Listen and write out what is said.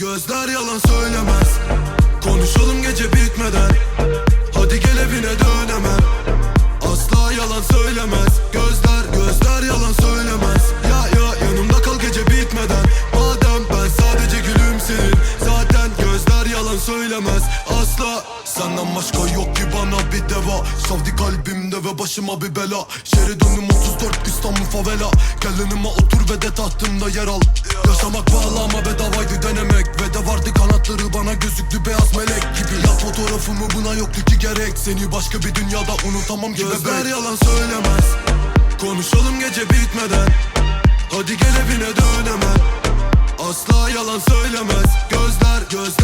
Gözler yalan söylemez. Konuşalım gece bitmeden. Hadi gel evine dön hemen Asla yalan söylemez. Gözler gözler yalan söylemez. Ya ya yanımda kal gece bitmeden. Madem ben sadece gülümserim Zaten gözler yalan söylemez. Asla Senden başka yok ki bana bir deva. Savdi kalbimde ve başıma bir bela. Şeridunum 34 İstanbul favela. Gel yanıma otur ve de tahtımda yer al. Yaşamak pahalı ama de vardı kanatları bana gözüktü beyaz melek gibi. Ya fotoğrafımı buna yoktu ki gerek. Seni başka bir dünyada unutamam ki Gözler yalan söylemez. Konuşalım gece bitmeden. Hadi gel evine dön hemen Asla yalan söylemez. Gözler gözler